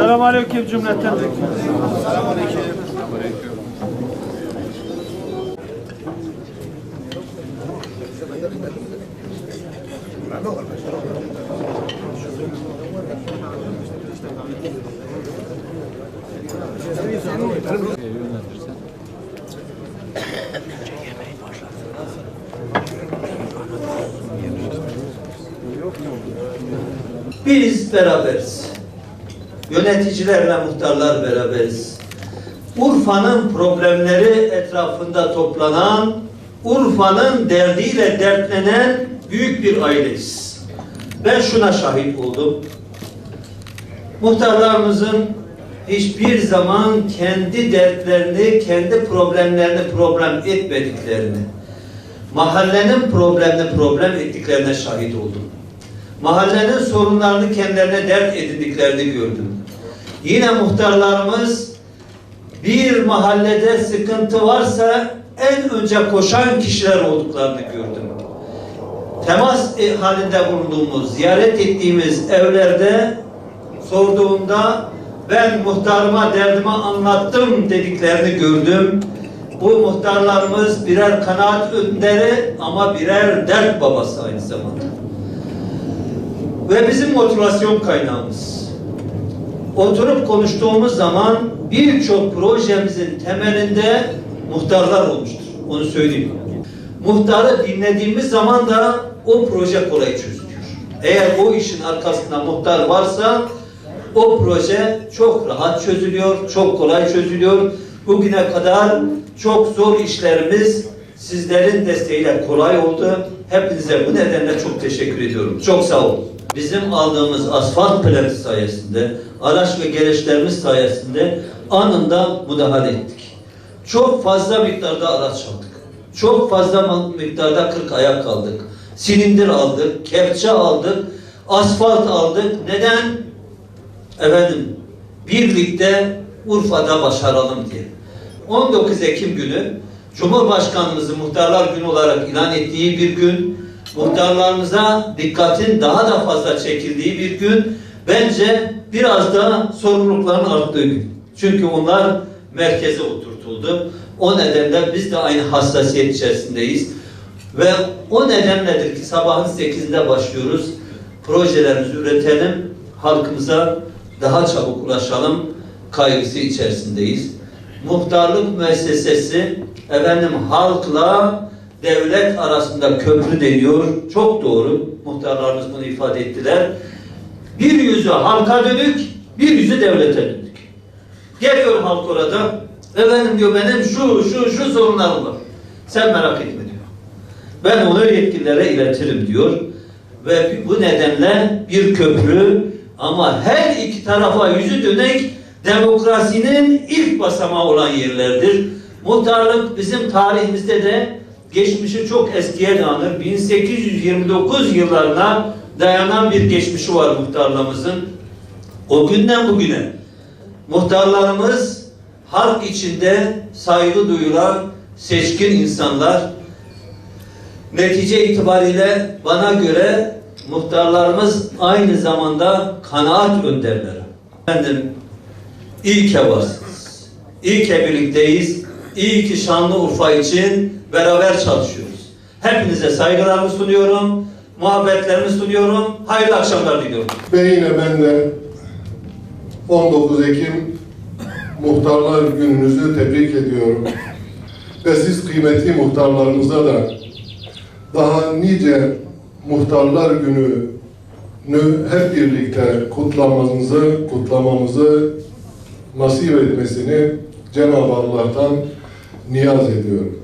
Selamun Aleyküm cümleten. Biz beraberiz. Yöneticilerle muhtarlar beraberiz. Urfa'nın problemleri etrafında toplanan, Urfa'nın derdiyle dertlenen büyük bir aileyiz. Ben şuna şahit oldum. Muhtarlarımızın hiçbir zaman kendi dertlerini, kendi problemlerini problem etmediklerini, mahallenin problemini problem ettiklerine şahit oldum. Mahallenin sorunlarını kendilerine dert edindiklerini gördüm. Yine muhtarlarımız bir mahallede sıkıntı varsa en önce koşan kişiler olduklarını gördüm. Temas e, halinde bulunduğumuz, ziyaret ettiğimiz evlerde sorduğumda ben muhtarıma derdimi anlattım dediklerini gördüm. Bu muhtarlarımız birer kanaat önderi ama birer dert babası aynı zamanda ve bizim motivasyon kaynağımız. Oturup konuştuğumuz zaman birçok projemizin temelinde muhtarlar olmuştur. Onu söyleyeyim. Muhtarı dinlediğimiz zaman da o proje kolay çözülüyor. Eğer o işin arkasında muhtar varsa o proje çok rahat çözülüyor, çok kolay çözülüyor. Bugüne kadar çok zor işlerimiz sizlerin desteğiyle kolay oldu. Hepinize bu nedenle çok teşekkür ediyorum. Çok sağ olun. Bizim aldığımız asfalt planı sayesinde, araç ve gereçlerimiz sayesinde anında müdahale ettik. Çok fazla miktarda araç aldık. Çok fazla miktarda kırk ayak aldık. Silindir aldık, kepçe aldık, asfalt aldık. Neden? Efendim, birlikte Urfa'da başaralım diye. 19 Ekim günü Cumhurbaşkanımızın Muhtarlar Günü olarak ilan ettiği bir gün, muhtarlarımıza dikkatin daha da fazla çekildiği bir gün, bence biraz da sorumlulukların arttığı gün. Çünkü onlar merkeze oturtuldu. O nedenle biz de aynı hassasiyet içerisindeyiz. Ve o nedenledir ki sabahın 8'inde başlıyoruz. Projelerimizi üretelim, halkımıza daha çabuk ulaşalım kaygısı içerisindeyiz. Muhtarlık müessesesi efendim halkla devlet arasında köprü deniyor. Çok doğru. Muhtarlarımız bunu ifade ettiler. Bir yüzü halka dönük, bir yüzü devlete dönük. Geliyor halk orada. Efendim diyor benim şu şu şu sorunlarım var. Sen merak etme diyor. Ben onu yetkililere iletirim diyor. Ve bu nedenle bir köprü ama her iki tarafa yüzü dönek demokrasinin ilk basamağı olan yerlerdir. Muhtarlık bizim tarihimizde de geçmişi çok eskiye dayanır. 1829 yıllarına dayanan bir geçmişi var muhtarlığımızın. O günden bugüne muhtarlarımız halk içinde saygı duyulan seçkin insanlar. Netice itibariyle bana göre muhtarlarımız aynı zamanda kanaat önderleri. Efendim, iyi ki varsınız. İyi birlikteyiz. İyi ki Şanlıurfa için beraber çalışıyoruz. Hepinize saygılarımı sunuyorum. Muhabbetlerimi sunuyorum. Hayırlı akşamlar diliyorum. Ve yine ben de 19 Ekim Muhtarlar Gününüzü tebrik ediyorum. Ve siz kıymetli muhtarlarımıza da daha nice Muhtarlar Günü'nü hep birlikte kutlamanızı, kutlamamızı nasip etmesini Cenab-ı Allah'tan niyaz ediyorum.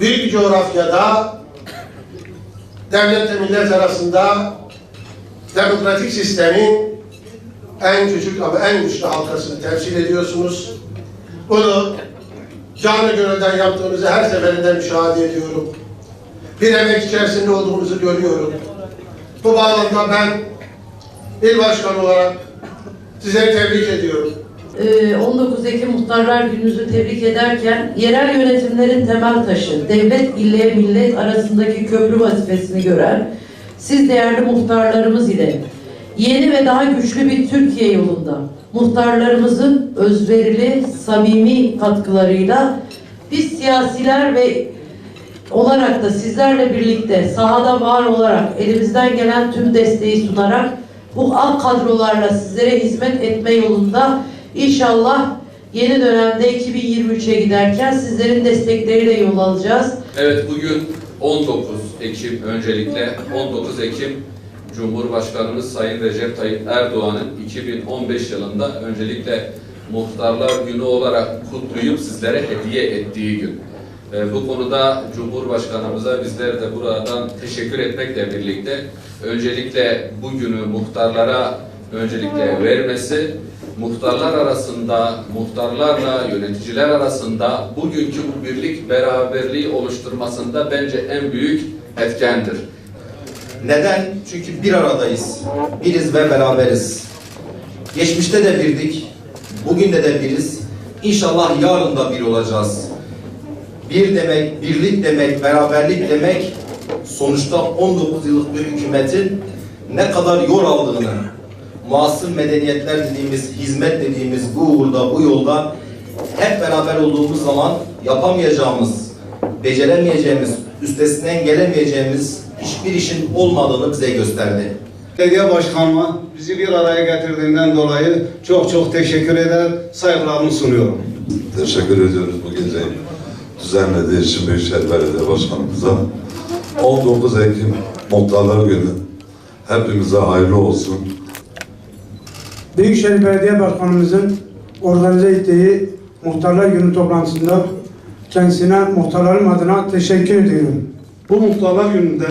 büyük coğrafyada devletle millet arasında demokratik sistemin en küçük ama en güçlü halkasını temsil ediyorsunuz. Bunu canı gönülden yaptığınızı her seferinde müşahede ediyorum. Bir emek içerisinde olduğunuzu görüyorum. Bu bağlamda ben il başkanı olarak sizleri tebrik ediyorum. Ee, 19 Ekim Muhtarlar Günü'nüzü tebrik ederken yerel yönetimlerin temel taşı, devlet ile millet arasındaki köprü vazifesini gören siz değerli muhtarlarımız ile yeni ve daha güçlü bir Türkiye yolunda muhtarlarımızın özverili, samimi katkılarıyla biz siyasiler ve olarak da sizlerle birlikte sahada var olarak elimizden gelen tüm desteği sunarak bu alt kadrolarla sizlere hizmet etme yolunda inşallah yeni dönemde 2023'e giderken sizlerin destekleriyle yol alacağız. Evet bugün 19 Ekim öncelikle 19 Ekim Cumhurbaşkanımız Sayın Recep Tayyip Erdoğan'ın 2015 yılında öncelikle Muhtarlar Günü olarak kutlayıp sizlere hediye ettiği gün. Ee, bu konuda Cumhurbaşkanımıza bizler de buradan teşekkür etmekle birlikte öncelikle bu günü muhtarlara öncelikle vermesi, muhtarlar arasında, muhtarlarla yöneticiler arasında bugünkü bu birlik beraberliği oluşturmasında bence en büyük etkendir. Neden? Çünkü bir aradayız. Biriz ve beraberiz. Geçmişte de birdik. Bugün de de biriz. İnşallah yarın da bir olacağız. Bir demek, birlik demek, beraberlik demek sonuçta 19 yıllık bir hükümetin ne kadar yol aldığını, muasır medeniyetler dediğimiz, hizmet dediğimiz bu uğurda, bu yolda hep beraber olduğumuz zaman yapamayacağımız, beceremeyeceğimiz, üstesinden gelemeyeceğimiz hiçbir işin olmadığını bize gösterdi. Belediye başkanıma bizi bir araya getirdiğinden dolayı çok çok teşekkür eder, saygılarımı sunuyorum. Teşekkür ediyoruz bu geceyi düzenlediği için Büyükşehir Belediye Başkanımıza. 19 Ekim Muhtarlar Günü hepimize hayırlı olsun. Büyükşehir Belediye Başkanımızın organize ettiği Muhtarlar Günü toplantısında kendisine muhtarlarım adına teşekkür ediyorum. Bu muhtarlar gününde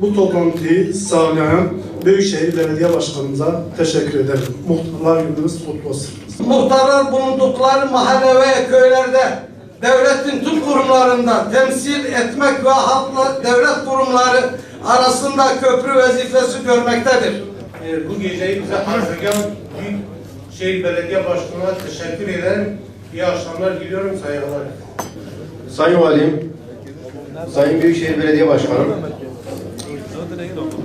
bu toplantıyı sağlayan Büyükşehir Belediye Başkanımıza teşekkür ederim. Muhtarlar gününüz kutlu olsun. muhtarlar bulundukları mahalle ve köylerde devletin tüm kurumlarında temsil etmek ve halkla devlet kurumları arasında köprü vazifesi görmektedir. Ee, bu geceyi bize hazırlayan Büyükşehir Belediye Başkanı'na teşekkür ederim. İyi akşamlar diliyorum saygılar. Sayın Valim, Sayın Büyükşehir Belediye Başkanım,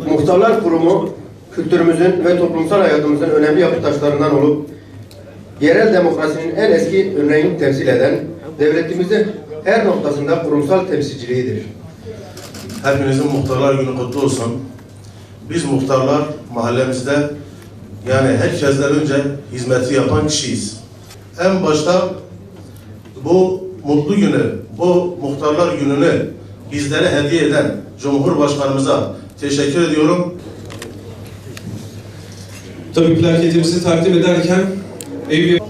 Muhtarlar Kurumu kültürümüzün ve toplumsal hayatımızın önemli yapı taşlarından olup yerel demokrasinin en eski örneğini temsil eden devletimizin her noktasında kurumsal temsilciliğidir. Hepinizin muhtarlar günü kutlu olsun. Biz muhtarlar mahallemizde yani herkesten önce hizmeti yapan kişiyiz. En başta bu mutlu günü, bu muhtarlar gününü bizlere hediye eden Cumhurbaşkanımıza teşekkür ediyorum. Tabii plaketimizi takdim ederken Eyüp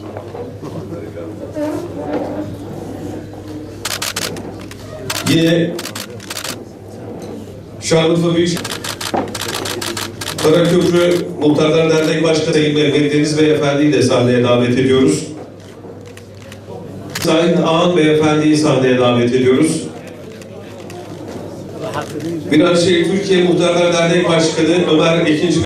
Yine Şanlıurfa Büyük Karaköprü Muhtarlar Derneği Başkanı Sayın Mehmet Deniz Beyefendi'yi de sahneye davet ediyoruz. Sayın Ağan Beyefendi'yi sahneye davet ediyoruz. Miraçşehir Türkiye Muhtarlar Derneği Başkanı Ömer Ekinci